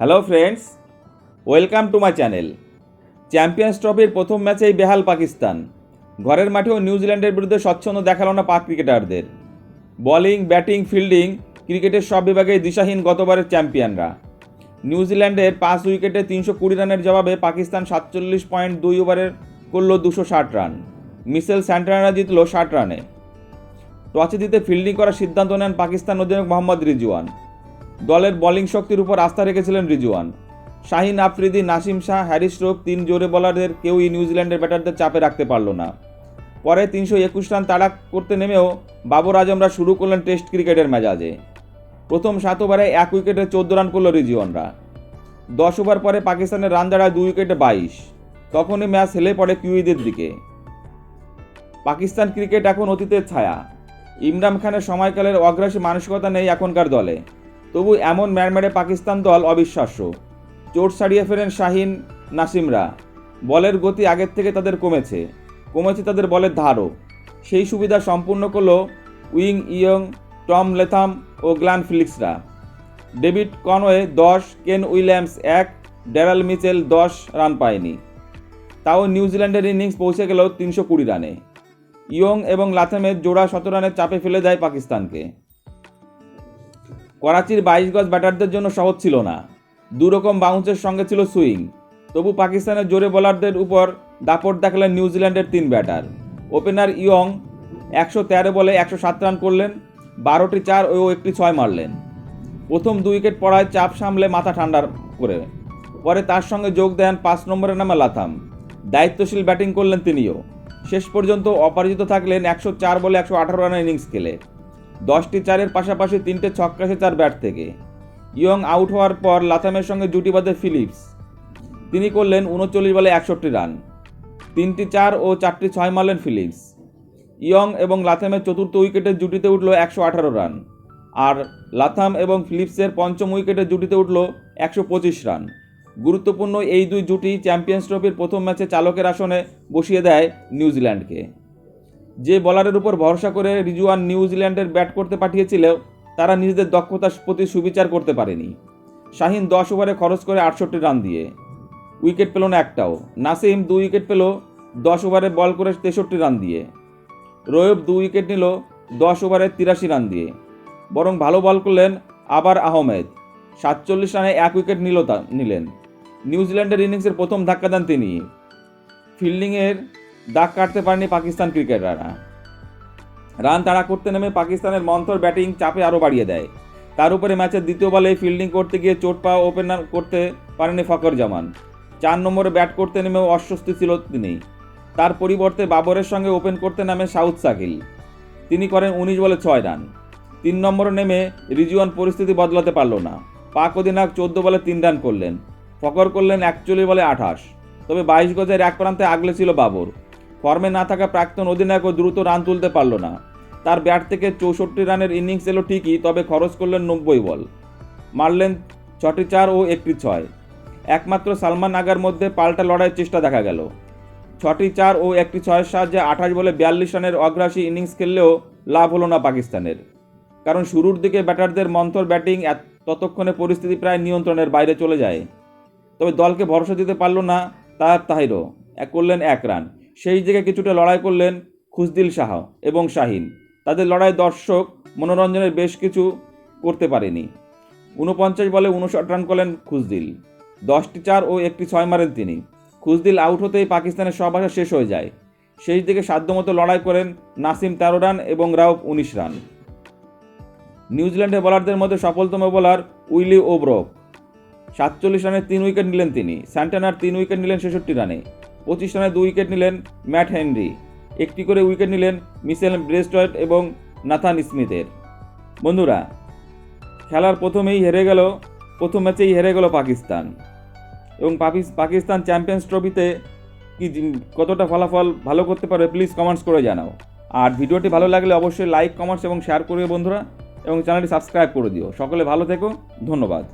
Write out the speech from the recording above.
Hello friends welcome to my channel champions ট্রফির প্রথম ম্যাচেই বেহাল পাকিস্তান। ঘরের মাঠেও নিউজিল্যান্ডের বিরুদ্ধে স্বচ্ছন্দ দেখাল না পাক ক্রিকেটারদের। বোলিং ব্যাটিং ফিল্ডিং ক্রিকেটের সব বিভাগেই দিশাহীন গতবারের চ্যাম্পিয়নরা। নিউজিল্যান্ডের পাঁচ উইকেটে তিনশো কুড়ি রানের জবাবে পাকিস্তান সাতচল্লিশ পয়েন্ট দুই ওভারের করল দুশো ষাট রান। মিসেল স্যান্টানারা জিতল ষাট রানে। টসে দিতে ফিল্ডিং করার সিদ্ধান্ত নেন পাকিস্তান অধিনায়ক মোহাম্মদ রিজওয়ান। দলের বোলিং শক্তির উপর আস্থা রেখেছিলেন রিজওয়ান। শাহিন, আফ্রিদি, নাসিম শাহ, হ্যারিস রোপ তিন জোরে বলারদের কেউই নিউজিল্যান্ডের ব্যাটারদের চাপে রাখতে পারল না। পরে তিনশো একুশ রান তাড়া করতে নেমেও বাবর আজমরা শুরু করলেন টেস্ট ক্রিকেটের মেজাজে। প্রথম সাত ওভারে এক উইকেটে চোদ্দ রান করল রিজিওয়ানরা। দশ ওভার পরে পাকিস্তানের রান দাঁড়ায় দুই উইকেটে বাইশ। তখনই ম্যাচ হেলে পড়ে কিউইদের দিকে। পাকিস্তান ক্রিকেট এখন অতীতের ছায়া। ইমরান খানের সময়কালের অগ্রাসী মানসিকতা নেই এখনকার দলে। তবু এমন ম্যারমেরে পাকিস্তান দল অবিশ্বাস্য। চোট সারিয়ে ফেরেন শাহিন নাসিমরা। বলের গতি আগের থেকে তাদের কমেছে। কমেছে তাদের বলের ধারও। সেই সুবিধা সম্পূর্ণ করল উইং ইয়ং, টম লেথাম ও গ্ল্যান ফিলিক্সরা। ডেভিড কনওয়ে দশ, কেন উইলিয়ামস এক, ড্যারাল মিচেল দশ রান পায়নি। তাও নিউজিল্যান্ডের ইনিংস পৌঁছে গেল তিনশো কুড়ি রানে। ইয়ং এবং লাথেমের জোড়া শত রানের চাপে ফেলে দেয় পাকিস্তানকে। করাচির বাইশ গজ ব্যাটারদের জন্য সহজ ছিল না। দুরকম বাউন্সের সঙ্গে ছিল সুইং। তবু পাকিস্তানের জোরে বোলারদের উপর দাপট দেখালেন নিউজিল্যান্ডের তিন ব্যাটার। ওপেনার ইয়ং একশো তেরো বলে একশো সাত রান করলেন, বারোটি চার ও একটি ছয় মারলেন। প্রথম দুই উইকেট পড়ায় চাপ সামলে মাথা ঠান্ডার করে। পরে তার সঙ্গে যোগ দেন পাঁচ নম্বরের নামে লাথাম। দায়িত্বশীল ব্যাটিং করলেন তিনিও। শেষ পর্যন্ত অপরাজিত থাকলেন একশো চার বলে একশো আঠারো রানের ইনিংস খেলে। দশটি চারের পাশাপাশি তিনটে ছক্কা ছক্কাশে চার ব্যাট থেকে। ইয়ং আউট হওয়ার পর লাথামের সঙ্গে জুটি বাঁধে ফিলিপস। তিনি করলেন উনচল্লিশ বলে একষট্টি রান। তিনটি চার ও চারটি ছয় মারলেন ফিলিপস। ইয়ং এবং লাথামের চতুর্থ উইকেটের জুটিতে উঠল একশো আঠারো রান। আর লাথাম এবং ফিলিপসের পঞ্চম উইকেটের জুটিতে উঠল একশো পঁচিশ রান। গুরুত্বপূর্ণ এই দুই জুটি চ্যাম্পিয়ন্স ট্রফির প্রথম ম্যাচে চালকের আসনে বসিয়ে দেয় নিউজিল্যান্ডকে। যে বলারের উপর ভরসা করে রিজুয়ান নিউজিল্যান্ডের ব্যাট করতে পাঠিয়েছিল, তারা নিজেদের দক্ষতার প্রতি সুবিচার করতে পারেনি। শাহিন দশ ওভারে খরচ করে আটষট্টি রান দিয়ে। উইকেট পেল না একটাও। নাসিম দু উইকেট পেল, দশ ওভারে বল করে তেষট্টি রান দিয়ে। রোয়েব দু উইকেট নিল, দশ ওভারে তিরাশি রান দিয়ে। বরং ভালো বল করলেন আবার আহমেদ। সাতচল্লিশ রানে এক উইকেট নিল নিলেন। নিউজিল্যান্ডের ইনিংসের প্রথম ধাক্কা দেন তিনি। ফিল্ডিংয়ের দাগ কাটতে পারেনি পাকিস্তান ক্রিকেটাররা। রান তাড়া করতে নেমে পাকিস্তানের মন্থর ব্যাটিং চাপে আরও বাড়িয়ে দেয়। তার উপরে ম্যাচের দ্বিতীয় বলে ফিল্ডিং করতে গিয়ে চোট পাওয়া ওপেনার করতে পারেনি ফকর জামান। চার নম্বরে ব্যাট করতে নেমেও অস্বস্তি ছিল তিনি। তার পরিবর্তে বাবরের সঙ্গে ওপেন করতে নামে সাউথ সাকিল তিনি করেন উনিশ বলে ছয় রান। তিন নম্বরে নেমে রিজুয়ান পরিস্থিতি বদলাতে পারল না। পাক অধিনায়ক চোদ্দ বলে তিন রান করলেন। ফকর করলেন একচল্লিশ বলে আঠাশ। তবে বাইশ গজের এক প্রান্তে আগলে ছিল বাবর। ফর্মে না থাকা প্রাক্তন অধিনায়কও দ্রুত রান তুলতে পারল না। তার ব্যাট থেকে চৌষট্টি রানের ইনিংস এলো ঠিকই, তবে খরচ করলেন নব্বই বল। মারলেন ছটি চার ও একটি ছয়। একমাত্র সালমান আগার মধ্যে পাল্টা লড়াইয়ের চেষ্টা দেখা গেল। ছটি চার ও একটি ছয়ের সাহায্যে আঠাশ বলে বিয়াল্লিশ রানের অগ্রাসী ইনিংস খেললেও লাভ হলো না পাকিস্তানের। কারণ শুরুর দিকে ব্যাটারদের মন্থর ব্যাটিং ততক্ষণে পরিস্থিতি প্রায় নিয়ন্ত্রণের বাইরে চলে যায়। তবে দলকে ভরসা দিতে পারল না তার তাহিরও। এক করলেন এক রান। সেই দিকে কিছুটা লড়াই করলেন খুসদিল শাহ এবং শাহিন। তাদের লড়াই দর্শক মনোরঞ্জনের বেশ কিছু করতে পারেনি। উনপঞ্চাশ বলে উনষাট রান করলেন খুসদিল দশটি চার ও একটি ছয় মারেন তিনি। খুসদিল আউট হতেই পাকিস্তানের সব আশা শেষ হয়ে যায়। সেই দিকে সাধ্যমতো লড়াই করেন নাসিম তেরো রান এবং রাও উনিশ রান। নিউজিল্যান্ডের বোলারদের মধ্যে সফলতম বোলার উইলি ওব্রক সাতচল্লিশ রানে তিন উইকেট নিলেন তিনি। স্যান্টানার তিন উইকেট নিলেন ছেষট্টি রানে। পঁচিশ রানে দুই উইকেট নিলেন ম্যাট হেনরি। একটি করে উইকেট নিলেন মিসেল ব্রেস্টয়েট এবং নাথান স্মিথের। বন্ধুরা, খেলার প্রথমেই হেরে গেল, প্রথম ম্যাচেই হেরে গেল পাকিস্তান। এবং পাকিস- পাকিস্তান চ্যাম্পিয়ন্স ট্রফিতে কি কতটা ফলাফল ভালো করতে পারে প্লিজ কমেন্টস করে জানাও। আর ভিডিওটি ভালো লাগলে অবশ্যই লাইক, কমেন্টস এবং শেয়ার করবে বন্ধুরা। এবং চ্যানেলটি সাবস্ক্রাইব করে দিও। সকলে ভালো থেকো, ধন্যবাদ।